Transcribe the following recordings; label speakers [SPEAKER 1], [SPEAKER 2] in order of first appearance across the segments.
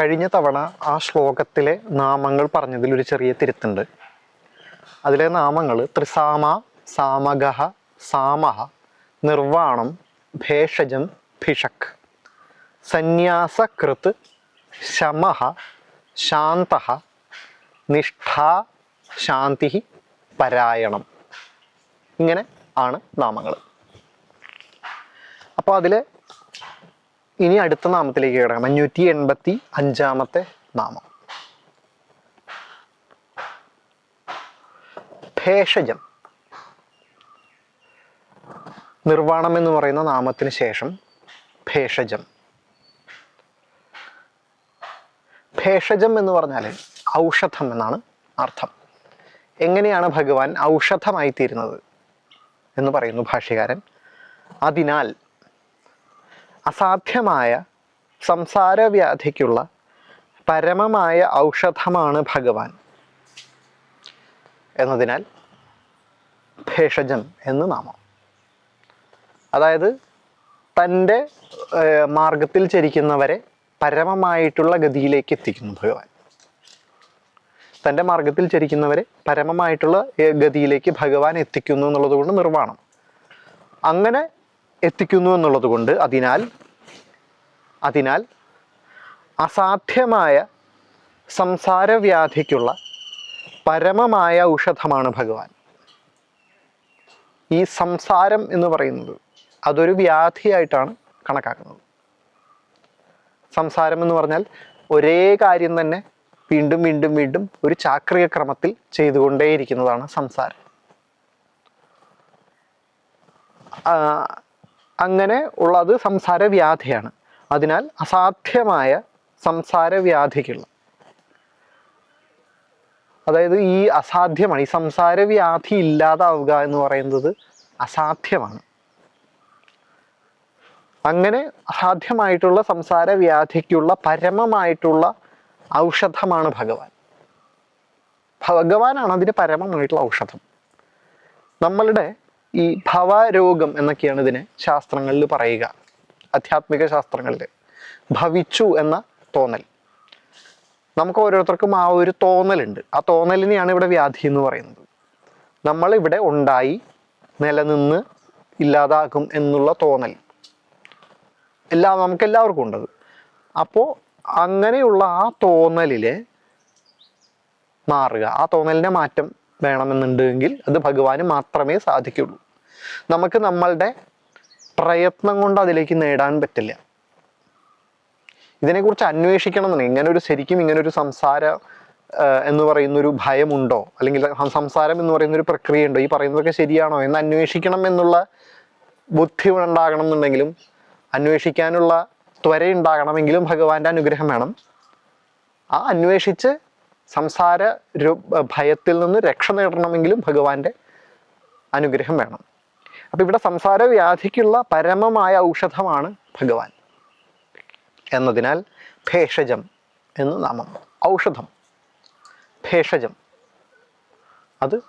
[SPEAKER 1] കഴിഞ്ഞ തവണ ആ ശ്ലോകത്തിലെ നാമങ്ങൾ പറഞ്ഞതിൽ ഒരു ചെറിയ തിരുത്തുണ്ട്. അതിലെ നാമങ്ങൾ ത്രിസാമ സാമഗഹ സാമഹ നിർവാണം ഭേഷജം ഭിഷക്. സന്യാസകൃത് ശമഹ ശാന്ത നിഷ്ഠാ ശാന്തി പരായണം. ഇങ്ങനെ ആണ് നാമങ്ങൾ. അപ്പോൾ അതിൽ ഇനി അടുത്ത നാമത്തിലേക്ക് കിടക്കാം. അഞ്ഞൂറ്റി എൺപത്തി അഞ്ചാമത്തെ നാമം. ഭേഷജം. നിർവാണം എന്ന് പറയുന്ന നാമത്തിന് ശേഷം ഭേഷജം. ഭേഷജം എന്ന് പറഞ്ഞാൽ ഔഷധം എന്നാണ് അർത്ഥം. എങ്ങനെയാണ് ഭഗവാൻ ഔഷധമായി തീരുന്നത് എന്ന് പറയുന്നു ഭാഷ്യകാരൻ. അതിനാൽ അസാധ്യമായ സംസാരവ്യാധിക്കുള്ള പരമമായ ഔഷധമാണ് ഭഗവാൻ. എന്നതിനാൽ ഭേഷജം എന്ന് നാമം. അതായത് തന്റെ മാർഗത്തിൽ ചരിക്കുന്നവരെ പരമമായിട്ടുള്ള ഗതിയിലേക്ക് എത്തിക്കുന്നു ഭഗവാൻ. തന്റെ മാർഗത്തിൽ ചരിക്കുന്നവരെ പരമമായിട്ടുള്ള ഗതിയിലേക്ക് ഭഗവാൻ എത്തിക്കുന്നു എന്നുള്ളത് കൊണ്ട് നിർവാണം. അങ്ങനെ എത്തിക്കുന്നു എന്നുള്ളത് കൊണ്ട് അതിനാൽ അതിനാൽ അസാധ്യമായ സംസാരവ്യാധിക്കുള്ള പരമമായ ഔഷധമാണ് ഭഗവാൻ. ഈ സംസാരം എന്ന് പറയുന്നത് അതൊരു വ്യാധിയായിട്ടാണ് കണക്കാക്കുന്നത്. സംസാരം എന്ന് പറഞ്ഞാൽ ഒരേ കാര്യം തന്നെ വീണ്ടും വീണ്ടും വീണ്ടും ഒരു ചാക്രിക ക്രമത്തിൽ ചെയ്തുകൊണ്ടേയിരിക്കുന്നതാണ് സംസാരം. അങ്ങനെ ഉള്ളത് സംസാരവ്യാധിയാണ്. അതിനാൽ അസാധ്യമായ സംസാരവ്യാധിക്കുള്ള അതായത് ഈ അസാധ്യമാണ് ഈ സംസാരവ്യാധി ഇല്ലാതാവുക എന്ന് പറയുന്നത് അസാധ്യമാണ്. അങ്ങനെ അസാധ്യമായിട്ടുള്ള സംസാരവ്യാധിക്കുള്ള പരമമായിട്ടുള്ള ഔഷധമാണ് ഭഗവാൻ. ഭഗവാനാണ് അതിന് പരമമായിട്ടുള്ള ഔഷധം. നമ്മളുടെ ഈ ഭവരോഗം എന്നൊക്കെയാണ് ഇതിനെ ശാസ്ത്രങ്ങളിൽ പറയുക. ആധ്യാത്മിക ശാസ്ത്രങ്ങളിൽ. ഭവിച്ചു എന്ന തോന്നൽ. നമുക്ക് ഓരോരുത്തർക്കും ആ ഒരു തോന്നലുണ്ട്. ആ തോന്നലിനെയാണ് ഇവിടെ വ്യാധി എന്ന് പറയുന്നത്. നമ്മൾ ഇവിടെ ഉണ്ടായി നിലനിന്ന് ഇല്ലാതാകും എന്നുള്ള തോന്നൽ. എല്ലാ നമുക്ക് എല്ലാവർക്കും ഉണ്ടത് അപ്പോൾ അങ്ങനെയുള്ള ആ തോന്നലിലെ മാറുക ആ തോന്നലിനെ മാറ്റം വേണമെന്നുണ്ടെങ്കിൽ അത് ഭഗവാന് മാത്രമേ സാധിക്കുള്ളൂ. നമുക്ക് നമ്മളുടെ പ്രയത്നം കൊണ്ട് അതിലേക്ക് നേടാൻ പറ്റില്ല. ഇതിനെക്കുറിച്ച് അന്വേഷിക്കണം എന്നുണ്ടെങ്കിൽ ഇങ്ങനെ ഒരു ശരിക്കും ഇങ്ങനെ ഒരു സംസാര എന്ന് പറയുന്ന ഒരു ഭയമുണ്ടോ? അല്ലെങ്കിൽ സംസാരം എന്ന് പറയുന്ന ഒരു പ്രക്രിയ ഉണ്ടോ ഈ പറയുന്നതൊക്കെ ശരിയാണോ എന്ന് അന്വേഷിക്കണം എന്നുള്ള ബുദ്ധി ഉണ്ടാകണം എന്നുണ്ടെങ്കിലും അന്വേഷിക്കാനുള്ള ത്വര ഉണ്ടാകണമെങ്കിലും ഭഗവാന്റെ അനുഗ്രഹം വേണം. ആ അന്വേഷിച്ച് സംസാര ഭയത്തിൽ നിന്ന് രക്ഷ നേടണമെങ്കിലും ഭഗവാന്റെ അനുഗ്രഹം വേണം. അപ്പൊ ഇവിടെ സംസാര വ്യാധിക്കുള്ള പരമമായ ഔഷധമാണ് ഭഗവാൻ എന്നതിനാൽ ഭേഷജം എന്ന് നാമം. ഔഷധം. ഭേഷജം. അത്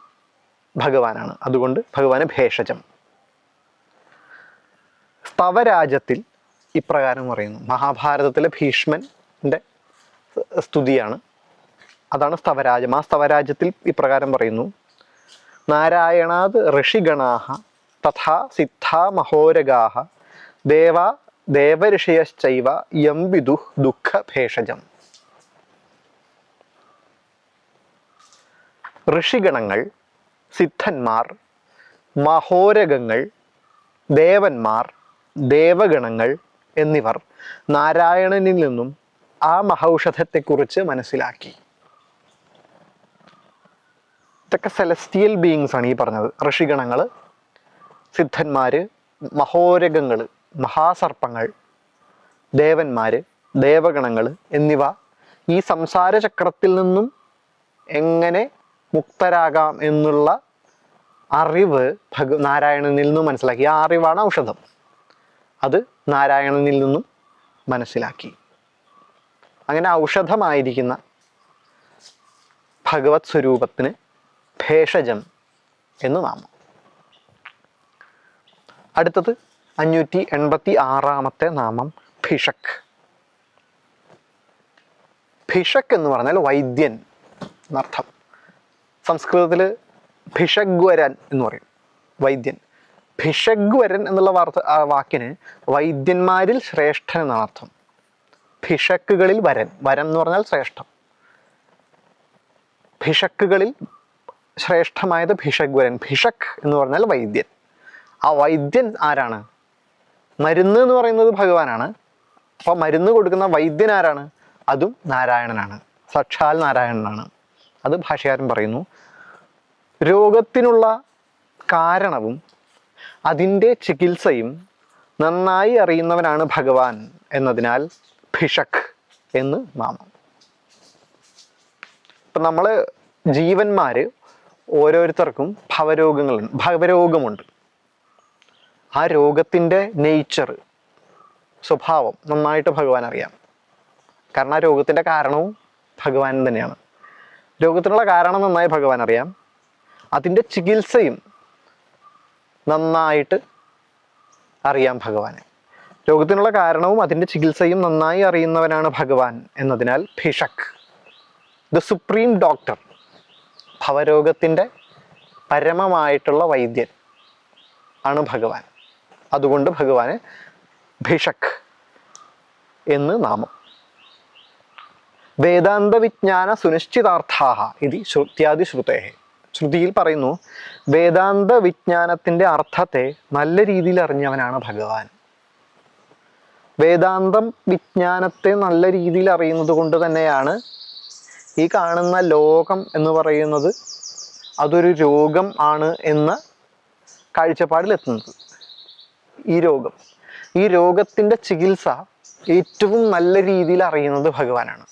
[SPEAKER 1] ഭഗവാനാണ്. അതുകൊണ്ട് ഭഗവാന് ഭേഷജം. സ്തവരാജത്തിൽ ഇപ്രകാരം പറയുന്നു. മഹാഭാരതത്തിലെ ഭീഷ്മന്റെ സ്തുതിയാണ് അതാണ് സ്തവരാജം ആ സ്തവരാജ്യത്തിൽ ഇപ്രകാരം പറയുന്നു. നാരായണാത് ഋഷിഗണാഹ തഥാ സിദ്ധാ മഹോരഗാഹ ദേവ ദേവഋഷയശ്ചൈവ യം വിദു ദുഃഖ ഭേഷജം ഋഷിഗണങ്ങൾ സിദ്ധന്മാർ മഹോരഗങ്ങൾ ദേവന്മാർ ദേവഗണങ്ങൾ എന്നിവർ നാരായണനിൽ നിന്നും ആ മഹൌഷധത്തെക്കുറിച്ച് മനസ്സിലാക്കി. ഇതൊക്കെ സെലസ്റ്റിയൽ ബീയിങ്സ് ആണ് ഈ പറഞ്ഞത്. ഋഷിഗണങ്ങൾ സിദ്ധന്മാർ മഹോരഗങ്ങൾ മഹാസർപ്പങ്ങൾ ദേവന്മാർ ദേവഗണങ്ങൾ എന്നിവ ഈ സംസാര ചക്രത്തിൽ നിന്നും എങ്ങനെ മുക്തരാകാം എന്നുള്ള അറിവ് ഭഗ നാരായണനിൽ നിന്നും മനസ്സിലാക്കി. ആ അറിവാണ് ഔഷധം. അത് നാരായണനിൽ നിന്നും മനസ്സിലാക്കി. അങ്ങനെ ഔഷധമായിരിക്കുന്ന ഭഗവത് സ്വരൂപത്തിന് ഭേഷജം എന്ന് നാമം. അടുത്തത് അഞ്ഞൂറ്റി എൺപത്തി ആറാമത്തെ നാമം ഭിഷക്. ഭിഷക് എന്ന് പറഞ്ഞാൽ വൈദ്യൻ എന്നർത്ഥം. സംസ്കൃതത്തിൽ ഭിഷഗ്വരൻ എന്ന് പറയും. വൈദ്യൻ. ഭിഷഗ്വരൻ എന്നുള്ള വാർത്ത വാക്കിന് വൈദ്യന്മാരിൽ ശ്രേഷ്ഠൻ എന്നാണ് അർത്ഥം. ഭിഷക്കുകളിൽ വരൻ. വരൻ എന്ന് പറഞ്ഞാൽ ശ്രേഷ്ഠം. ഭിഷക്കുകളിൽ ശ്രേഷ്ഠമായത് ഭിഷഗ്വരൻ ഭിഷക് എന്ന് പറഞ്ഞാൽ വൈദ്യൻ. ആ വൈദ്യൻ ആരാണ്? മരുന്ന് എന്ന് പറയുന്നത് ഭഗവാനാണ്. അപ്പോൾ മരുന്ന് കൊടുക്കുന്ന വൈദ്യൻ ആരാണ്? അതും നാരായണനാണ്. സക്ഷാൽ നാരായണനാണ്. അത് ഭാഷകാരൻ പറയുന്നു. രോഗത്തിനുള്ള കാരണവും അതിന്റെ ചികിത്സയും നന്നായി അറിയുന്നവനാണ് ഭഗവാൻ എന്നതിനാൽ ഭിഷക് എന്ന് നാമം. ഇപ്പം നമ്മൾ ജീവന്മാർ ഓരോരുത്തർക്കും ഭവരോഗങ്ങളുണ്ട്. ഭവരോഗമുണ്ട്. ആ രോഗത്തിന്റെ നേച്ചർ സ്വഭാവം നന്നായിട്ട് ഭഗവാൻ അറിയാം. കാരണം ആ രോഗത്തിന്റെ കാരണവും ഭഗവാൻ തന്നെയാണ്. രോഗത്തിനുള്ള കാരണം നന്നായി ഭഗവാൻ അറിയാം. അതിന്റെ ചികിത്സയും നന്നായിട്ട് അറിയാം ഭഗവാനെ. രോഗത്തിനുള്ള കാരണവും അതിന്റെ ചികിത്സയും നന്നായി അറിയുന്നവനാണ് ഭഗവാൻ എന്നതിനാൽ ഭിഷക് ദ സുപ്രീം ഡോക്ടർ ഭവരോഗത്തിന്റെ പരമമായിട്ടുള്ള വൈദ്യൻ ആണ് ഭഗവാൻ. അതുകൊണ്ട് ഭഗവാന് ഭിഷക് എന്ന് നാമം. വേദാന്ത വിജ്ഞാന സുനിശ്ചിതാർത്ഥാഹ ഇത് ശ്രുത്യാദി ശ്രുതേ ശ്രുതിയിൽ പറയുന്നു വേദാന്ത വിജ്ഞാനത്തിന്റെ അർത്ഥത്തെ നല്ല രീതിയിൽ അറിഞ്ഞവനാണ് ഭഗവാൻ. വേദാന്തം വിജ്ഞാനത്തെ നല്ല രീതിയിൽ അറിയുന്നത് കൊണ്ട് തന്നെയാണ് ഈ കാണുന്ന ലോകം എന്ന് പറയുന്നത് അതൊരു രോഗം ആണ് എന്ന കാഴ്ചപ്പാടിലെത്തുന്നത്. ഈ രോഗം. ഈ രോഗത്തിന്റെ ചികിത്സ ഏറ്റവും നല്ല രീതിയിൽ അറിയുന്നത് ഭഗവാനാണ്.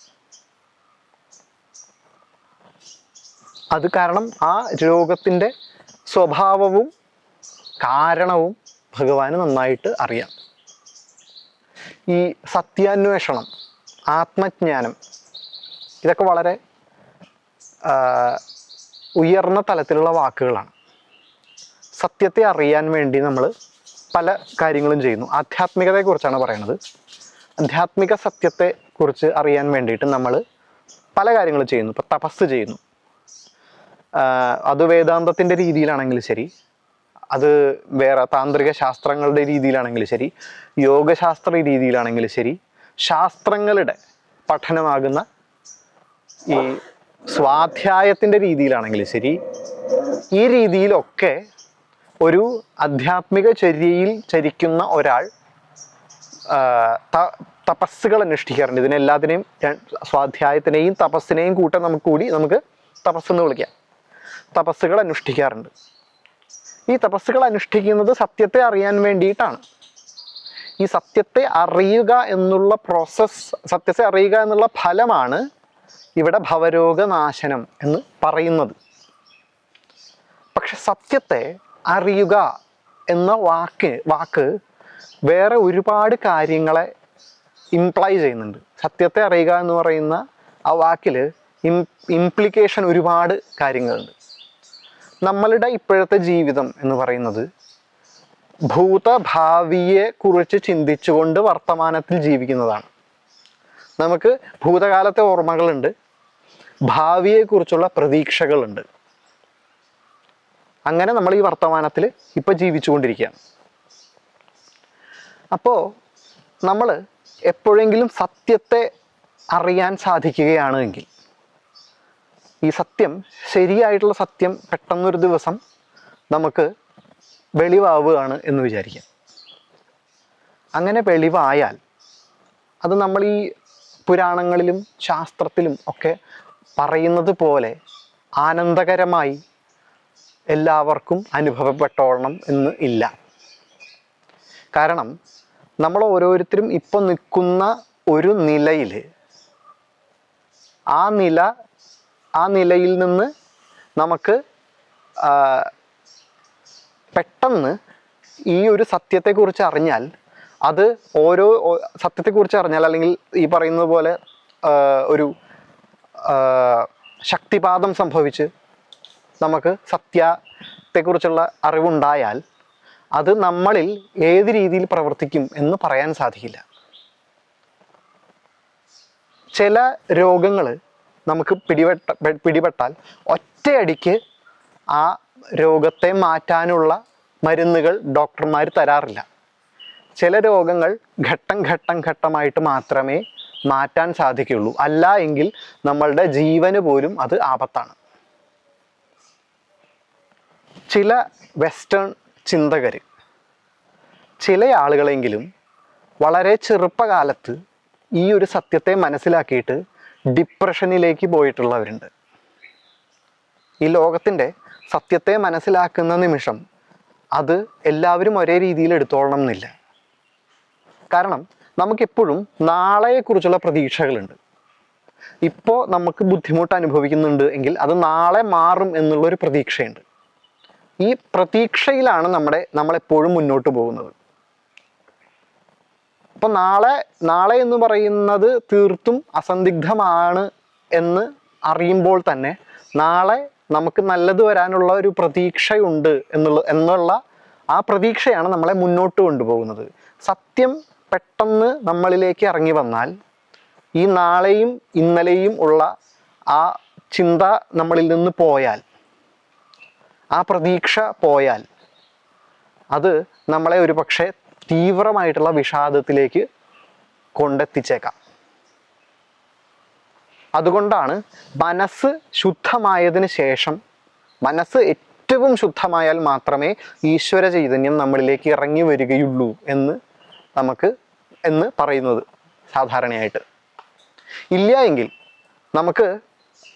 [SPEAKER 1] അത് കാരണം ആ രോഗത്തിന്റെ സ്വഭാവവും കാരണവും ഭഗവാന് നന്നായിട്ട് അറിയാം. ഈ സത്യാന്വേഷണം ആത്മജ്ഞാനം ഇതൊക്കെ വളരെ ഉയർന്ന തലത്തിലുള്ള വാക്കുകളാണ്. സത്യത്തെ അറിയാൻ വേണ്ടി നമ്മൾ പല കാര്യങ്ങളും ചെയ്യുന്നു. ആധ്യാത്മികതയെക്കുറിച്ചാണ് പറയുന്നത്. ആധ്യാത്മിക സത്യത്തെ കുറിച്ച് അറിയാൻ വേണ്ടിയിട്ട് നമ്മൾ പല കാര്യങ്ങളും ചെയ്യുന്നു. ഇപ്പം തപസ് ചെയ്യുന്നു. അത് വേദാന്തത്തിന്റെ രീതിയിലാണെങ്കിൽ ശരി. അത് വേറെ താന്ത്രിക ശാസ്ത്രങ്ങളുടെ രീതിയിലാണെങ്കിൽ ശരി. യോഗശാസ്ത്ര രീതിയിലാണെങ്കിൽ ശരി. ശാസ്ത്രങ്ങളുടെ പഠനമാകുന്ന ഈ സ്വാധ്യായത്തിന്റെ രീതിയിലാണെങ്കിൽ ശരി ഈ രീതിയിലൊക്കെ ഒരു ആധ്യാത്മിക ചര്യയിൽ ചരിക്കുന്ന ഒരാൾ തപസ്സുകൾ അനുഷ്ഠിക്കാറുണ്ട്. ഇതിനെല്ലാത്തിനെയും സ്വാധ്യായത്തിനെയും തപസ്സിനെയും കൂട്ടം നമുക്ക് കൂടി നമുക്ക് തപസ്സെന്ന് വിളിക്കാം. തപസ്സുകൾ അനുഷ്ഠിക്കാറുണ്ട്. ഈ തപസ്സുകൾ അനുഷ്ഠിക്കുന്നത് സത്യത്തെ അറിയാൻ വേണ്ടിയിട്ടാണ്. ഈ സത്യത്തെ അറിയുക എന്നുള്ള പ്രോസസ്സ് സത്യത്തെ അറിയുക എന്നുള്ള ഫലമാണ് ഇവിടെ ഭവരോഗനാശനം എന്ന് പറയുന്നത്. പക്ഷെ സത്യത്തെ അറിയുക എന്ന വാക്ക് വാക്ക് വേറെ ഒരുപാട് കാര്യങ്ങളെ ഇംപ്ലൈ ചെയ്യുന്നുണ്ട്. സത്യത്തെ അറിയുക എന്ന് പറയുന്ന ആ വാക്കിൽ ഇംപ്ലിക്കേഷൻ ഒരുപാട് കാര്യങ്ങളുണ്ട്. നമ്മളുടെ ഇപ്പോഴത്തെ ജീവിതം എന്ന് പറയുന്നത് ഭൂതഭാവിയെ കുറിച്ച് ചിന്തിച്ചുകൊണ്ട് വർത്തമാനത്തിൽ ജീവിക്കുന്നതാണ്. നമുക്ക് ഭൂതകാലത്തെ ഓർമ്മകളുണ്ട്. ഭാവിയെക്കുറിച്ചുള്ള പ്രതീക്ഷകളുണ്ട്. അങ്ങനെ നമ്മൾ ഈ വർത്തമാനത്തിൽ ഇപ്പം ജീവിച്ചുകൊണ്ടിരിക്കുകയാണ്. അപ്പോൾ നമ്മൾ എപ്പോഴെങ്കിലും സത്യത്തെ അറിയാൻ സാധിക്കുകയാണ് എങ്കിൽ ഈ സത്യം ശരിയായിട്ടുള്ള സത്യം പെട്ടെന്നൊരു ദിവസം നമുക്ക് വെളിവാവുകയാണ് എന്ന് വിചാരിക്കാം. അങ്ങനെ വെളിവായാൽ അത് നമ്മൾ ഈ പുരാണങ്ങളിലും ശാസ്ത്രത്തിലും ഒക്കെ പറയുന്നത് പോലെ ആനന്ദകരമായി എല്ലാവർക്കും അനുഭവപ്പെട്ടോളണം എന്ന് ഇല്ല. കാരണം നമ്മൾ ഓരോരുത്തരും ഇപ്പം നിൽക്കുന്ന ഒരു നിലയിൽ ആ നില ആ നിലയിൽ നിന്ന് നമുക്ക് പെട്ടെന്ന് ഈ ഒരു സത്യത്തെക്കുറിച്ച് അറിഞ്ഞാൽ അത് ഓരോ സത്യത്തെക്കുറിച്ച് അറിഞ്ഞാൽ അല്ലെങ്കിൽ ഈ പറയുന്നത് പോലെ ഒരു ശക്തിപാതം സംഭവിച്ച് നമുക്ക് സത്യത്തെക്കുറിച്ചുള്ള അറിവുണ്ടായാൽ അത് നമ്മളിൽ ഏത് രീതിയിൽ പ്രവർത്തിക്കും എന്ന് പറയാൻ സാധിക്കില്ല. ചില രോഗങ്ങൾ നമുക്ക് പിടിപെട്ട പിടിപെട്ടാൽ ഒറ്റയടിക്ക് ആ രോഗത്തെ മാറ്റാനുള്ള മരുന്നുകൾ ഡോക്ടർമാർ തരാറില്ല. ചില രോഗങ്ങൾ ഘട്ടം ഘട്ടം ഘട്ടമായിട്ട് മാത്രമേ മാറ്റാൻ സാധിക്കുകയുള്ളൂ. അല്ല എങ്കിൽ നമ്മളുടെ ജീവന് പോലും അത് ആപത്താണ്. ചില വെസ്റ്റേൺ ചിന്തകർ ചില ആളുകളെങ്കിലും വളരെ ചെറുപ്പകാലത്ത് ഈ ഒരു സത്യത്തെ മനസ്സിലാക്കിയിട്ട് ഡിപ്രഷനിലേക്ക് പോയിട്ടുള്ളവരുണ്ട്. ഈ ലോകത്തിന്റെ സത്യത്തെ മനസ്സിലാക്കുന്ന നിമിഷം അത് എല്ലാവരും ഒരേ രീതിയിൽ എടുത്തോളണം എന്നില്ല. കാരണം നമുക്കെപ്പോഴും നാളെയെക്കുറിച്ചുള്ള പ്രതീക്ഷകളുണ്ട്. ഇപ്പോൾ നമുക്ക് ബുദ്ധിമുട്ട് അനുഭവിക്കുന്നുണ്ട് എങ്കിൽ അത് നാളെ മാറും എന്നുള്ളൊരു പ്രതീക്ഷയുണ്ട്. ഈ പ്രതീക്ഷയിലാണ് നമ്മുടെ നമ്മളെപ്പോഴും മുന്നോട്ട് പോകുന്നത്. അപ്പൊ നാളെ നാളെ എന്ന് പറയുന്നത് തീർത്തും അസന്ദിഗ്ധമാണ് എന്ന് അറിയുമ്പോൾ തന്നെ നാളെ നമുക്ക് നല്ലത് വരാനുള്ള ഒരു പ്രതീക്ഷയുണ്ട് എന്നുള്ള എന്നുള്ള ആ പ്രതീക്ഷയാണ് നമ്മളെ മുന്നോട്ട് കൊണ്ടുപോകുന്നത്. സത്യം പെട്ടെന്ന് നമ്മളിലേക്ക് ഇറങ്ങി വന്നാൽ ഈ നാളെയും ഇന്നലെയും ഉള്ള ആ ചിന്ത നമ്മളിൽ നിന്ന് പോയാൽ ആ പ്രതീക്ഷ പോയാൽ അത് നമ്മളെ ഒരു പക്ഷേ തീവ്രമായിട്ടുള്ള വിഷാദത്തിലേക്ക് കൊണ്ടെത്തിച്ചേക്കാം. അതുകൊണ്ടാണ് മനസ്സ് ശുദ്ധമായതിന് ശേഷം മനസ്സ് ഏറ്റവും ശുദ്ധമായാൽ മാത്രമേ ഈശ്വര ചൈതന്യം നമ്മളിലേക്ക് ഇറങ്ങി വരികയുള്ളൂ എന്ന് നമുക്ക് എന്ന് പറയുന്നത് സാധാരണയായിട്ട്. ഇല്ല എങ്കിൽ നമുക്ക്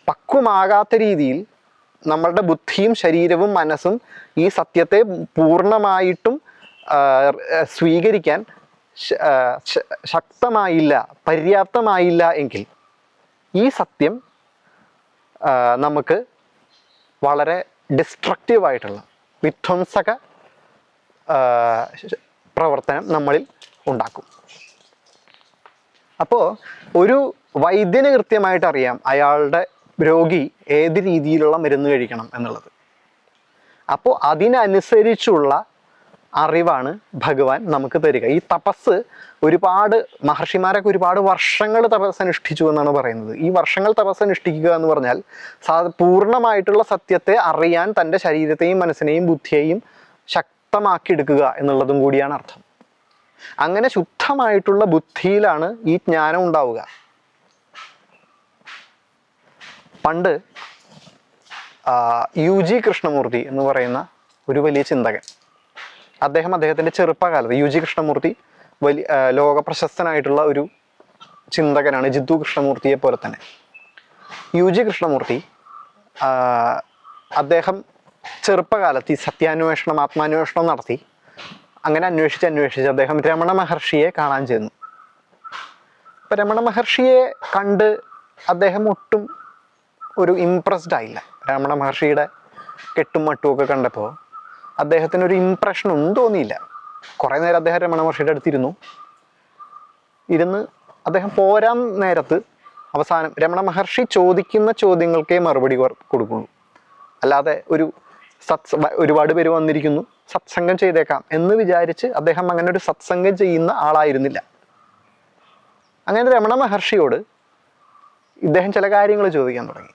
[SPEAKER 1] പക്വമാകാത്ത രീതിയിൽ നമ്മളുടെ ബുദ്ധിയും ശരീരവും മനസ്സും ഈ സത്യത്തെ പൂർണമായിട്ടും സ്വീകരിക്കാൻ ശക്തമായില്ല പര്യാപ്തമായില്ല എങ്കിൽ ഈ സത്യം നമുക്ക് വളരെ ഡിസ്ട്രക്റ്റീവായിട്ടുള്ള വിധ്വംസക പ്രവർത്തനം നമ്മളിൽ ഉണ്ടാക്കും. അപ്പോൾ ഒരു വൈദ്യന് കൃത്യമായിട്ട് അറിയാം അയാളുടെ രോഗി ഏത് രീതിയിലുള്ള മരുന്ന് കഴിക്കണം എന്നുള്ളത്. അപ്പോൾ അതിനനുസരിച്ചുള്ള അറിവാണ് ഭഗവാൻ നമുക്ക് തരിക. ഈ തപസ് ഒരുപാട് മഹർഷിമാരൊക്കെ ഒരുപാട് വർഷങ്ങൾ തപസ് അനുഷ്ഠിച്ചു എന്നാണ് പറയുന്നത്. ഈ വർഷങ്ങൾ തപസ് അനുഷ്ഠിക്കുക എന്ന് പറഞ്ഞാൽ സാ പൂർണമായിട്ടുള്ള സത്യത്തെ അറിയാൻ തന്റെ ശരീരത്തെയും മനസ്സിനെയും ബുദ്ധിയെയും ശക്തമാക്കിയെടുക്കുക എന്നുള്ളതും കൂടിയാണ് അർത്ഥം. അങ്ങനെ ശുദ്ധമായിട്ടുള്ള ബുദ്ധിയിലാണ് ഈ ജ്ഞാനം ഉണ്ടാവുക. പണ്ട് യു ജി കൃഷ്ണമൂർത്തി എന്ന് പറയുന്ന ഒരു വലിയ ചിന്തകൻ. അദ്ദേഹം അദ്ദേഹത്തിന്റെ ചെറുപ്പകാലത്ത് യു ജി കൃഷ്ണമൂർത്തി വലിയ ലോക പ്രശസ്തനായിട്ടുള്ള ഒരു ചിന്തകനാണ് ജിദ്ദു കൃഷ്ണമൂർത്തിയെ പോലെ തന്നെ. യു ജി കൃഷ്ണമൂർത്തി അദ്ദേഹം ചെറുപ്പകാലത്ത് ഈ സത്യാന്വേഷണം ആത്മാന്വേഷണം നടത്തി. അങ്ങനെ അന്വേഷിച്ച് അന്വേഷിച്ച് അദ്ദേഹം രമണ മഹർഷിയെ കാണാൻ ചെന്നു. അപ്പൊ രമണ മഹർഷിയെ കണ്ട് അദ്ദേഹം ഒട്ടും ഒരു ഇംപ്രസ്ഡ് ആയില്ല. രമണ മഹർഷിയുടെ കെട്ടും മട്ടും ഒക്കെ കണ്ടപ്പോൾ അദ്ദേഹത്തിന് ഒരു ഇംപ്രഷൻ ഒന്നും തോന്നിയില്ല. കുറേ നേരം അദ്ദേഹം രമണ മഹർഷിയുടെ അടുത്തിരുന്നു ഇരുന്ന്. അദ്ദേഹം പോരാൻ നേരത്ത് അവസാനം രമണ മഹർഷി ചോദിക്കുന്ന ചോദ്യങ്ങൾക്കേ മറുപടി കൊടുക്കുള്ളൂ. അല്ലാതെ ഒരു സത്സ ഒരുപാട് പേര് വന്നിരിക്കുന്നു. സത്സംഗം ചെയ്തേക്കാം എന്ന് വിചാരിച്ച് അദ്ദേഹം അങ്ങനെ ഒരു സത്സംഗം ചെയ്യുന്ന ആളായിരുന്നില്ല. അങ്ങനെ രമണ മഹർഷിയോട് ഇദ്ദേഹം ചില കാര്യങ്ങൾ ചോദിക്കാൻ തുടങ്ങി.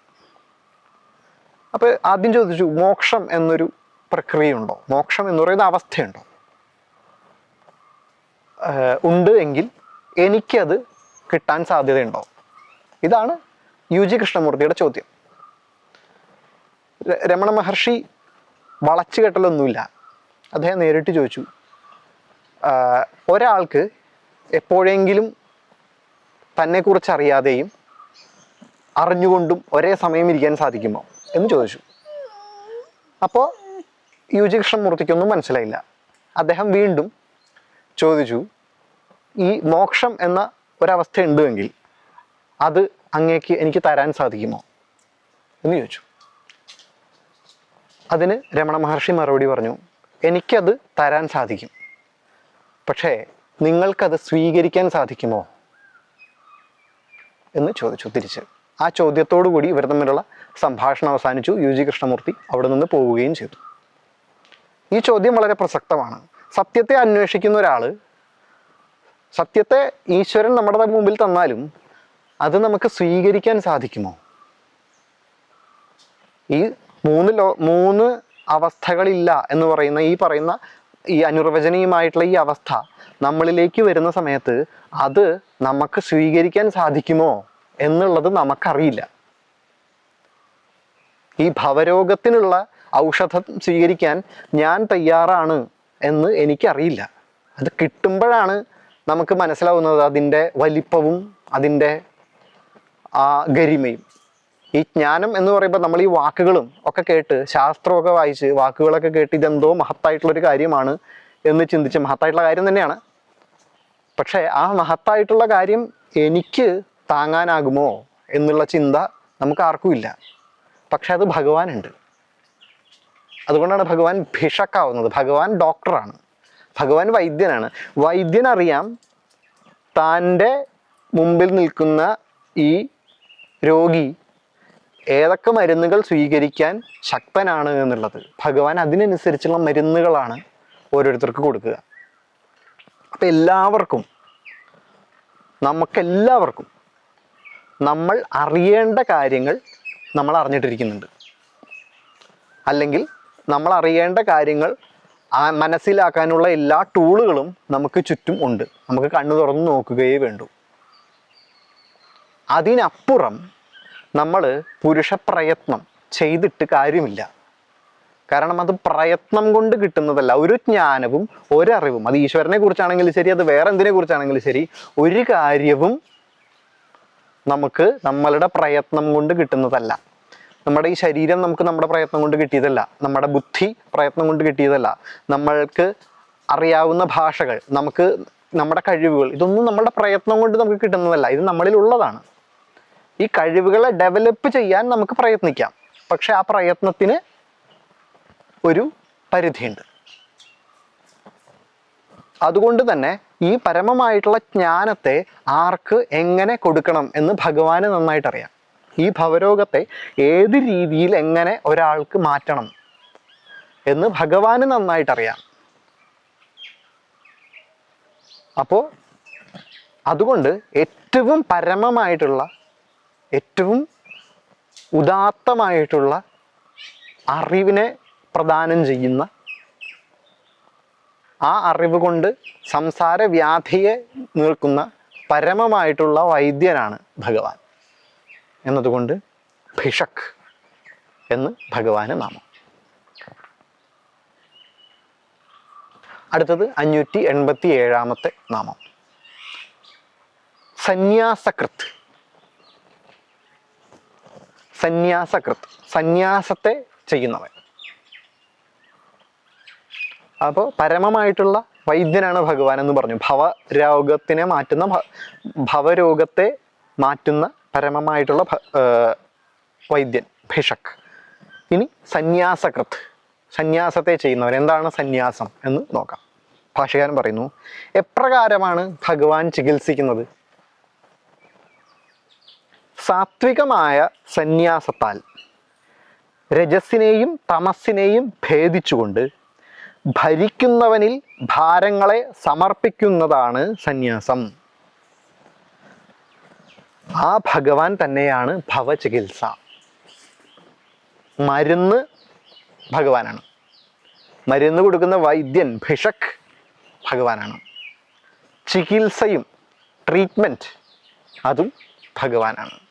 [SPEAKER 1] അപ്പോൾ ആദ്യം ചോദിച്ചു മോക്ഷം എന്നൊരു പ്രക്രിയയുണ്ടോ? മോക്ഷം എന്ന് പറയുന്ന അവസ്ഥയുണ്ടോ? ഉണ്ട് എങ്കിൽ എനിക്കത് കിട്ടാൻ സാധ്യതയുണ്ടോ? ഇതാണ് യു ജി കൃഷ്ണമൂർത്തിയുടെ ചോദ്യം. രമണ മഹർഷി വളച്ചു കെട്ടലൊന്നുമില്ല. അദ്ദേഹം നേരിട്ട് ചോദിച്ചു ഒരാൾക്ക് എപ്പോഴെങ്കിലും തന്നെക്കുറിച്ച് അറിയാതെയും അറിഞ്ഞുകൊണ്ടും ഒരേ സമയം ഇരിക്കാൻ സാധിക്കുമോ? എന്ന് ചോദിച്ചു. അപ്പോൾ യു ജി കൃഷ്ണമൂർത്തിക്കൊന്നും മനസ്സിലായില്ല. അദ്ദേഹം വീണ്ടും ചോദിച്ചു ഈ മോക്ഷം എന്ന ഒരവസ്ഥ ഉണ്ടെങ്കിൽ അത് അങ്ങേക്ക് എനിക്ക് തരാൻ സാധിക്കുമോ? എന്ന് ചോദിച്ചു. അതിന് രമണ മഹർഷി മറുപടി പറഞ്ഞു എനിക്കത് തരാൻ സാധിക്കും. പക്ഷേ നിങ്ങൾക്കത് സ്വീകരിക്കാൻ സാധിക്കുമോ? എന്ന് ചോദിച്ചു. തിരിച്ച് ആ ചോദ്യത്തോടു കൂടി ഇവർ തമ്മിലുള്ള സംഭാഷണം അവസാനിച്ചു. യു ജി കൃഷ്ണമൂർത്തി അവിടെ നിന്ന് പോവുകയും ചെയ്തു. ഈ ചോദ്യം വളരെ പ്രസക്തമാണ്. സത്യത്തെ അന്വേഷിക്കുന്ന ഒരാൾ സത്യത്തെ ഈശ്വരൻ നമ്മുടെ മുമ്പിൽ തന്നാലും അത് നമുക്ക് സ്വീകരിക്കാൻ സാധിക്കുമോ? ഈ മൂന്ന് ലോ മൂന്ന് അവസ്ഥകളില്ല എന്ന് പറയുന്ന ഈ പറയുന്ന ഈ അനുർവചനീയമായിട്ടുള്ള ഈ അവസ്ഥ നമ്മളിലേക്ക് വരുന്ന സമയത്ത് അത് നമുക്ക് സ്വീകരിക്കാൻ സാധിക്കുമോ എന്നുള്ളത് നമുക്കറിയില്ല. ഈ ഭവരോഗത്തിനുള്ള ഔഷധം സ്വീകരിക്കാൻ ഞാൻ തയ്യാറാണ് എന്ന് എനിക്കറിയില്ല. അത് കിട്ടുമ്പോഴാണ് നമുക്ക് മനസ്സിലാവുന്നത് അതിന്റെ വലിപ്പവും അതിന്റെ ആ ഗരിമയും. ഈ ജ്ഞാനം എന്ന് പറയുമ്പോൾ നമ്മൾ ഈ വാക്കുകളും ഒക്കെ കേട്ട് ശാസ്ത്രമൊക്കെ വായിച്ച് വാക്കുകളൊക്കെ കേട്ട് ഇതെന്തോ മഹത്തായിട്ടുള്ളൊരു കാര്യമാണ് എന്ന് ചിന്തിച്ച് മഹത്തായിട്ടുള്ള കാര്യം തന്നെയാണ്. പക്ഷേ ആ മഹത്തായിട്ടുള്ള കാര്യം എനിക്ക് താങ്ങാനാകുമോ എന്നുള്ള ചിന്ത നമുക്ക് ആർക്കും ഇല്ല. പക്ഷെ അത് ഭഗവാനുണ്ട്. അതുകൊണ്ടാണ് ഭഗവാൻ ഭിഷക്കാവുന്നത്. ഭഗവാൻ ഡോക്ടറാണ്. ഭഗവാൻ വൈദ്യനാണ്. വൈദ്യനറിയാം താന്റെ മുമ്പിൽ നിൽക്കുന്ന ഈ രോഗി ഏതൊക്കെ മരുന്നുകൾ സ്വീകരിക്കാൻ ശക്തനാണ് എന്നുള്ളത്. ഭഗവാൻ അതിനനുസരിച്ചുള്ള മരുന്നുകളാണ് ഓരോരുത്തർക്ക് കൊടുക്കുക. അപ്പം എല്ലാവർക്കും നമുക്കെല്ലാവർക്കും നമ്മൾ അറിയേണ്ട കാര്യങ്ങൾ നമ്മൾ അറിഞ്ഞിട്ടിരിക്കുന്നുണ്ട്. അല്ലെങ്കിൽ നമ്മൾ അറിയേണ്ട കാര്യങ്ങൾ മനസ്സിലാക്കാനുള്ള എല്ലാ ടൂളുകളും നമുക്ക് ചുറ്റും ഉണ്ട്. നമുക്ക് കണ്ണു തുറന്ന് നോക്കുകയേ വേണ്ടൂ. അതിനപ്പുറം നമ്മൾ പുരുഷ പ്രയത്നം ചെയ്തിട്ട് കാര്യമില്ല. കാരണം അത് പ്രയത്നം കൊണ്ട് കിട്ടുന്നതല്ല. ഒരു ജ്ഞാനവും ഒരറിവും. അത് ഈശ്വരനെ കുറിച്ചാണെങ്കിലും ശരി അത് വേറെ എന്തിനെ കുറിച്ചാണെങ്കിലും ശരി ഒരു കാര്യവും നമുക്ക് നമ്മളുടെ പ്രയത്നം കൊണ്ട് കിട്ടുന്നതല്ല. നമ്മുടെ ഈ ശരീരം നമുക്ക് നമ്മുടെ പ്രയത്നം കൊണ്ട് കിട്ടിയതല്ല. നമ്മുടെ ബുദ്ധി പ്രയത്നം കൊണ്ട് കിട്ടിയതല്ല. നമ്മൾക്ക് അറിയാവുന്ന ഭാഷകൾ നമുക്ക് നമ്മുടെ കഴിവുകൾ ഇതൊന്നും നമ്മുടെ പ്രയത്നം കൊണ്ട് നമുക്ക് കിട്ടുന്നതല്ല. ഇത് നമ്മളിൽ ഉള്ളതാണ് ഈ കഴിവുകളെ ഡെവലപ്പ് ചെയ്യാൻ നമുക്ക് പ്രയത്നിക്കാം. പക്ഷെ ആ പ്രയത്നത്തിന് ഒരു പരിധിയുണ്ട്. അതുകൊണ്ട് തന്നെ ഈ പരമമായിട്ടുള്ള ജ്ഞാനത്തെ ആർക്ക് എങ്ങനെ കൊടുക്കണം എന്ന് ഭഗവാന് നന്നായിട്ട് അറിയാം ഈ ഭവരോഗത്തെ ഏത് രീതിയിൽ എങ്ങനെ ഒരാൾക്ക് മാറ്റണം എന്ന് ഭഗവാന് നന്നായിട്ട് അറിയാം അപ്പോൾ അതുകൊണ്ട് ഏറ്റവും പരമമായിട്ടുള്ള ഏറ്റവും ഉദാത്തമായിട്ടുള്ള അറിവിനെ പ്രദാനം ചെയ്യുന്ന ആ അറിവ് കൊണ്ട് സംസാര വ്യാധിയെ നിൽക്കുന്ന പരമമായിട്ടുള്ള വൈദ്യനാണ് ഭഗവാൻ. എന്നതുകൊണ്ട് ഭിഷക് എന്ന് ഭഗവാന് നാമം. അടുത്തത് അഞ്ഞൂറ്റി എൺപത്തി ഏഴാമത്തെ നാമം. സന്യാസകൃത്ത്. സന്യാസകൃത്ത് സന്യാസത്തെ ചെയ്യുന്നവൻ. അപ്പോൾ പരമമായിട്ടുള്ള വൈദ്യനാണ് ഭഗവാൻ എന്ന് പറഞ്ഞു. ഭവരോഗത്തിനെ മാറ്റുന്ന ഭവരോഗത്തെ മാറ്റുന്ന പരമമായിട്ടുള്ള വൈദ്യൻ ഭിഷക്. ഇനി സന്യാസകൃത് സന്യാസത്തെ ചെയ്യുന്നവൻ. എന്താണ് സന്യാസം എന്ന് നോക്കാം. ഭാഷകാരൻ പറയുന്നു എപ്രകാരമാണ് ഭഗവാൻ ചികിത്സിക്കുന്നത്? സാത്വികമായ സന്യാസത്താൽ രജസ്സിനെയും തമസ്സിനെയും ഭേദിച്ചുകൊണ്ട് ഭരിക്കുന്നവനിൽ ഭാരങ്ങളെ സമർപ്പിക്കുന്നതാണ് സന്യാസം. ആ ഭഗവാൻ തന്നെയാണ് ഭവചികിത്സ. മരുന്ന് ഭഗവാനാണ്. മരുന്ന് കൊടുക്കുന്ന വൈദ്യൻ ഭിഷക് ഭഗവാനാണ്. ചികിത്സയും ട്രീറ്റ്മെന്റ് അതും ഭഗവാനാണ്.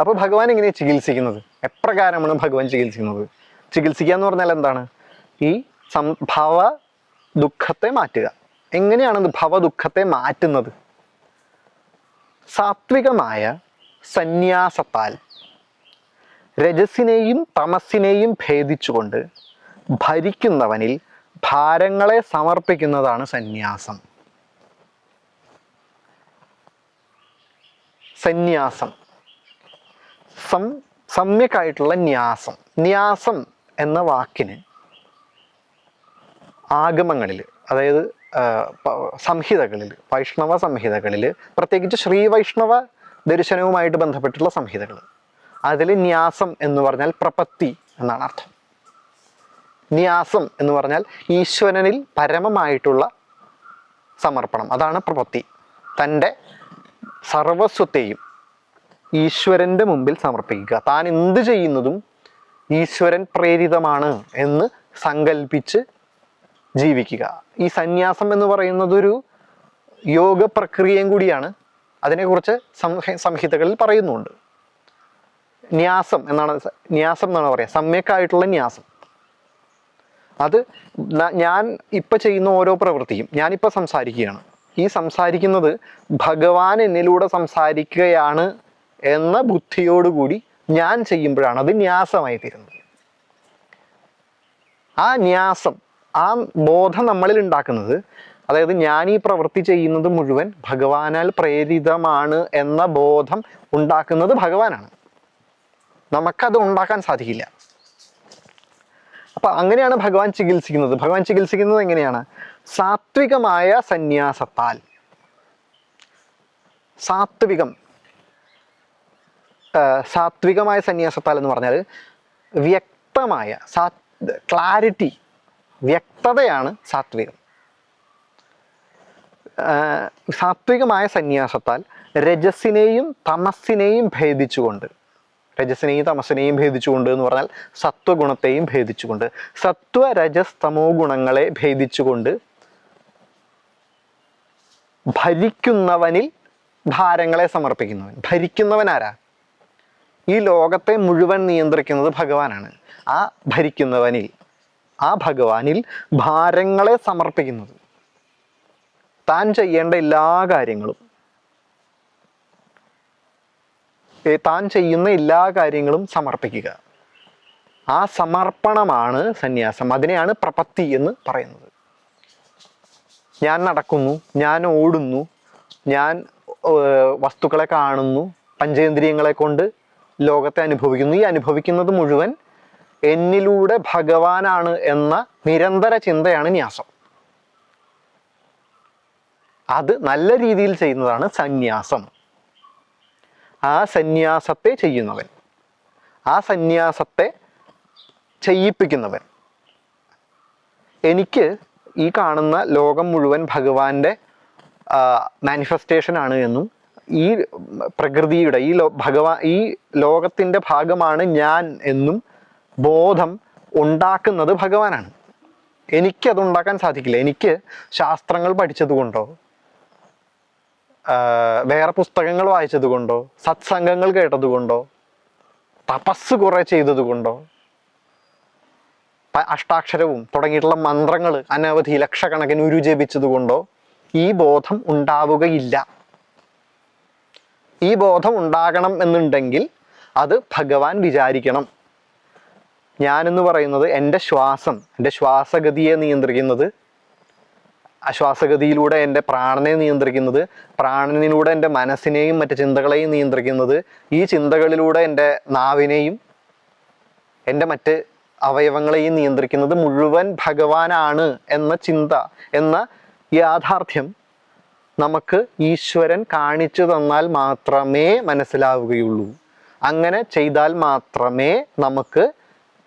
[SPEAKER 1] അപ്പോൾ ഭഗവാൻ എങ്ങനെയാണ് ചികിത്സിക്കുന്നത്. എപ്രകാരമാണ് ഭഗവാൻ ചികിത്സിക്കുന്നത്? ചികിത്സിക്കുക എന്ന് പറഞ്ഞാൽ എന്താണ്? ഈ സംഭവ ദുഃഖത്തെ മാറ്റുക. എങ്ങനെയാണ് ഭവ ദുഃഖത്തെ മാറ്റുന്നത്? സാത്വികമായ സന്യാസത്താൽ രജസിനെയും തമസിനെയും ഭേദിച്ചുകൊണ്ട് ഭരിക്കുന്നവനിൽ ഭാരങ്ങളെ സമർപ്പിക്കുന്നതാണ് സന്യാസം. സന്യാസം. സം സമ്യക്കായിട്ടുള്ള ന്യാസം. ന്യാസം എന്ന വാക്കിന് ആഗമങ്ങളിൽ അതായത് സംഹിതകളിൽ വൈഷ്ണവ സംഹിതകളിൽ പ്രത്യേകിച്ച് ശ്രീവൈഷ്ണവ ദർശനവുമായിട്ട് ബന്ധപ്പെട്ടുള്ള സംഹിതകൾ. അതിൽ ന്യാസം എന്ന് പറഞ്ഞാൽ പ്രപത്തി എന്നാണ് അർത്ഥം. ന്യാസം എന്ന് പറഞ്ഞാൽ ഈശ്വരനിൽ പരമമായിട്ടുള്ള സമർപ്പണം. അതാണ് പ്രപത്തി. തന്റെ സർവസ്വത്തെയും ഈശ്വരന്റെ മുമ്പിൽ സമർപ്പിക്കുക. താൻ എന്ത് ചെയ്യുന്നതും ഈശ്വരൻ പ്രേരിതമാണ് എന്ന് സങ്കല്പിച്ച് ജീവിക്കുക. ഈ സന്യാസം എന്ന് പറയുന്നത് ഒരു യോഗ പ്രക്രിയയും കൂടിയാണ്. അതിനെക്കുറിച്ച് സംഹ- സംഹിതകളിൽ പറയുന്നുണ്ട്. ന്യാസം എന്നാണ് ന്യാസം എന്നാണ് പറയുക. സമ്യക്കായിട്ടുള്ള ന്യാസം. അത് ഞാൻ ഇപ്പം ചെയ്യുന്ന ഓരോ പ്രവൃത്തിയും ഞാനിപ്പോൾ സംസാരിക്കുകയാണ്. ഈ സംസാരിക്കുന്നത് ഭഗവാൻ എന്നിലൂടെ സംസാരിക്കുകയാണ് എന്ന ബുദ്ധിയോടുകൂടി ഞാൻ ചെയ്യുമ്പോഴാണ് അത് ന്യാസമായി തീരുന്നത് ആ ന്യാസം ആ ബോധം നമ്മളിൽ ഉണ്ടാക്കുന്നത് അതായത് ഞാൻ ഈ പ്രവൃത്തി ചെയ്യുന്നത് മുഴുവൻ ഭഗവാനാൽ പ്രേരിതമാണ് എന്ന ബോധം ഉണ്ടാക്കുന്നത് ഭഗവാനാണ്. നമുക്കത് ഉണ്ടാക്കാൻ സാധിക്കില്ല. അപ്പൊ അങ്ങനെയാണ് ഭഗവാൻ ചികിത്സിക്കുന്നത്. ഭഗവാൻ ചികിത്സിക്കുന്നത് എങ്ങനെയാണ്? സാത്വികമായ സന്യാസത്താൽ. സാത്വികം സാത്വികമായ സന്യാസത്താൽ എന്ന് പറഞ്ഞാൽ വ്യക്തമായ സാ ക്ലാരിറ്റി വ്യക്തതയാണ് സാത്വികം. സാത്വികമായ സന്യാസത്താൽ രജസിനെയും തമസിനെയും ഭേദിച്ചുകൊണ്ട് രജസിനെയും തമസിനെയും ഭേദിച്ചുകൊണ്ട് എന്ന് പറഞ്ഞാൽ സത്വഗുണത്തെയും ഭേദിച്ചുകൊണ്ട് സത്വ രജസ് തമോ ഗുണങ്ങളെ ഭേദിച്ചുകൊണ്ട് ഭരിക്കുന്നവനിൽ ഭാരങ്ങളെ സമർപ്പിക്കുന്നവൻ. ഭരിക്കുന്നവൻ ആരാ? ഈ ലോകത്തെ മുഴുവൻ നിയന്ത്രിക്കുന്നത് ഭഗവാനാണ്. ആ ഭരിക്കുന്നവനിൽ ആ ഭഗവാനിൽ ഭാരങ്ങളെ സമർപ്പിക്കുന്നത്. താൻ ചെയ്യേണ്ട എല്ലാ കാര്യങ്ങളും താൻ ചെയ്യുന്ന എല്ലാ കാര്യങ്ങളും സമർപ്പിക്കുക. ആ സമർപ്പണമാണ് സന്യാസം. അതിനെയാണ് പ്രപത്തി എന്ന് പറയുന്നത്. ഞാൻ നടക്കുന്നു ഞാൻ ഓടുന്നു ഞാൻ വസ്തുക്കളെ കാണുന്നു പഞ്ചേന്ദ്രിയങ്ങളെ കൊണ്ട് ലോകത്തെ അനുഭവിക്കുന്നു. ഈ അനുഭവിക്കുന്നത് മുഴുവൻ എന്നിലൂടെ ഭഗവാനാണ് എന്ന നിരന്തര ചിന്തയാണ് ന്യാസം. അത് നല്ല രീതിയിൽ ചെയ്യുന്നതാണ് സന്യാസം. ആ സന്യാസത്തെ ചെയ്യുന്നവൻ. ആ സന്യാസത്തെ ചെയ്യിപ്പിക്കുന്നവൻ. എനിക്ക് ഈ കാണുന്ന ലോകം മുഴുവൻ ഭഗവാന്റെ മാനിഫെസ്റ്റേഷൻ ആണ് എന്നും ഈ പ്രകൃതിയുടെ ഈ ലോ ഭഗവാ ഈ ലോകത്തിന്റെ ഭാഗമാണ് ഞാൻ എന്നും ബോധം ഉണ്ടാക്കുന്നത് ഭഗവാനാണ്. എനിക്കത് ഉണ്ടാക്കാൻ സാധിക്കില്ല. എനിക്ക് ശാസ്ത്രങ്ങൾ പഠിച്ചത് കൊണ്ടോ വേറെ പുസ്തകങ്ങൾ വായിച്ചത് കൊണ്ടോ സത്സംഗങ്ങൾ കേട്ടത് കൊണ്ടോ തപസ് കുറെ ചെയ്തത് കൊണ്ടോ അഷ്ടാക്ഷരവും തുടങ്ങിയിട്ടുള്ള മന്ത്രങ്ങൾ അനവധി ലക്ഷക്കണക്കിന് ഉരു ജപിച്ചത് കൊണ്ടോ ഈ ബോധം ഉണ്ടാവുകയില്ല. ഈ ബോധം ഉണ്ടാകണം എന്നുണ്ടെങ്കിൽ അത് ഭഗവാൻ വിചാരിക്കണം. ഞാനെന്ന് പറയുന്നത് എന്റെ ശ്വാസം എന്റെ ശ്വാസഗതിയെ നിയന്ത്രിക്കുന്നത് അശ്വാസഗതിയിലൂടെ ശ്വാസഗതിയിലൂടെ എന്റെ പ്രാണനെ നിയന്ത്രിക്കുന്നത് പ്രാണനിലൂടെ എന്റെ മനസ്സിനെയും മറ്റു ചിന്തകളെയും നിയന്ത്രിക്കുന്നത് ഈ ചിന്തകളിലൂടെ എന്റെ നാവിനെയും എന്റെ മറ്റ് അവയവങ്ങളെയും നിയന്ത്രിക്കുന്നത് മുഴുവൻ ഭഗവാനാണ് എന്ന ചിന്ത എന്ന യാഥാർത്ഥ്യം നമുക്ക് ഈശ്വരൻ കാണിച്ചു തന്നാൽ മാത്രമേ മനസ്സിലാവുകയുള്ളൂ. അങ്ങനെ ചെയ്താൽ മാത്രമേ നമുക്ക്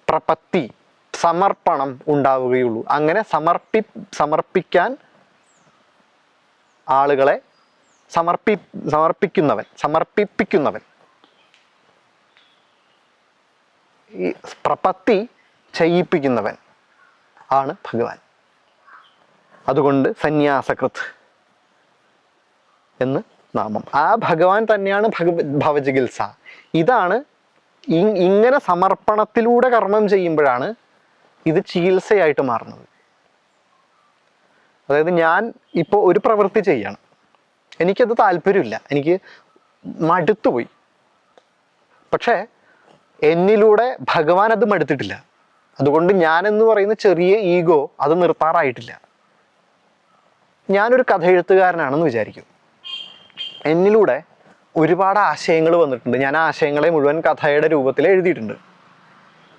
[SPEAKER 1] പ്രപത്തി സമർപ്പണം ഉണ്ടാവുകയുള്ളൂ. അങ്ങനെ സമർപ്പി സമർപ്പിക്കാൻ ആളുകളെ സമർപ്പി സമർപ്പിക്കുന്നവൻ സമർപ്പിപ്പിക്കുന്നവൻ. ഈ പ്രപത്തി ചെയ്യിപ്പിക്കുന്നവൻ ആണ് ഭഗവാൻ. അതുകൊണ്ട് സന്യാസകൃത് എന്ന് നാമം. ആ ഭഗവാൻ തന്നെയാണ് ഭഗ ഭവചികിത്സ. ഇതാണ് ഇങ്ങനെ സമർപ്പണത്തിലൂടെ കർമ്മം ചെയ്യുമ്പോഴാണ് ഇത് ചികിത്സയായിട്ട് മാറുന്നത്. അതായത് ഞാൻ ഇപ്പോൾ ഒരു പ്രവൃത്തി ചെയ്യണം. എനിക്കത് താല്പര്യമില്ല. എനിക്ക് മടുത്തുപോയി. പക്ഷേ എന്നിലൂടെ ഭഗവാൻ അത് മടുത്തിട്ടില്ല. അതുകൊണ്ട് ഞാൻ എന്ന് പറയുന്ന ചെറിയ ഈഗോ അത് നിർത്താറായിട്ടില്ല. ഞാനൊരു കഥ എഴുത്തുകാരനാണെന്ന് വിചാരിക്കും. എന്നിലൂടെ ഒരുപാട് ആശയങ്ങൾ വന്നിട്ടുണ്ട്. ഞാൻ ആശയങ്ങളെ മുഴുവൻ കഥയുടെ രൂപത്തിൽ എഴുതിയിട്ടുണ്ട്.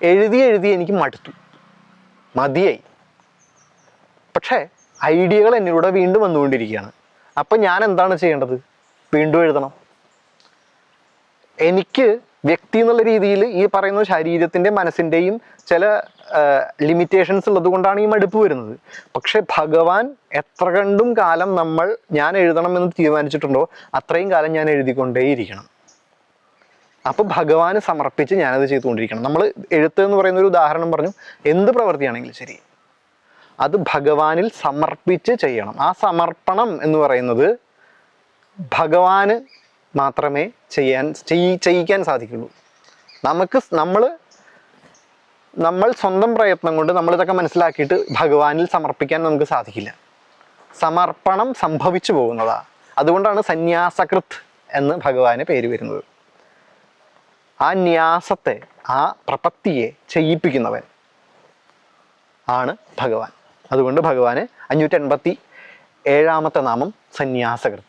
[SPEAKER 1] എഴുതി എഴുതി എനിക്ക് മടുത്തു. മതിയായി. പക്ഷേ ഐഡിയകൾ എന്നിലൂടെ വീണ്ടും വന്നുകൊണ്ടിരിക്കുകയാണ്. അപ്പം ഞാൻ എന്താണ് ചെയ്യേണ്ടത്? വീണ്ടും എഴുതണം. എനിക്ക് വ്യക്തി എന്നുള്ള രീതിയിൽ ഈ പറയുന്ന ശരീരത്തിന്റെ മനസ്സിന്റെയും ചില ലിമിറ്റേഷൻസ് ഉള്ളത് കൊണ്ടാണ് ഈ മടുപ്പ് വരുന്നത്. പക്ഷെ ഭഗവാൻ എത്ര കണ്ടും കാലം നമ്മൾ ഞാൻ എഴുതണം എന്ന് തീരുമാനിച്ചിട്ടുണ്ടോ അത്രയും കാലം ഞാൻ എഴുതിക്കൊണ്ടേയിരിക്കണം. അപ്പൊ ഭഗവാന് സമർപ്പിച്ച് ഞാനത് ചെയ്തുകൊണ്ടിരിക്കണം. നമ്മൾ എഴുത്ത് എന്ന് പറയുന്ന ഒരു ഉദാഹരണം പറഞ്ഞു. എന്ത് പ്രവൃത്തിയാണെങ്കിലും ശരി. അത് ഭഗവാനിൽ സമർപ്പിച്ച് ചെയ്യണം. ആ സമർപ്പണം എന്ന് പറയുന്നത് ഭഗവാന് മാത്രമേ ചെയ്യാൻ ചെയ്യി ചെയ്യിക്കാൻ സാധിക്കുള്ളൂ. നമുക്ക് നമ്മൾ നമ്മൾ സ്വന്തം പ്രയത്നം കൊണ്ട് നമ്മൾ ഇതൊക്കെ മനസ്സിലാക്കിയിട്ട് ഭഗവാനിൽ സമർപ്പിക്കാൻ നമുക്ക് സാധിക്കില്ല. സമർപ്പണം സംഭവിച്ചു പോകുന്നതാ. അതുകൊണ്ടാണ് സന്യാസകൃത് എന്ന് ഭഗവാന് പേര് വരുന്നത്. ആ ന്യാസത്തെ ആ പ്രപത്തിയെ ചെയ്യിപ്പിക്കുന്നവൻ ആണ് ഭഗവാൻ. അതുകൊണ്ട് ഭഗവാന് അഞ്ഞൂറ്റി എൺപത്തി ഏഴാമത്തെ നാമം സന്യാസകൃത്.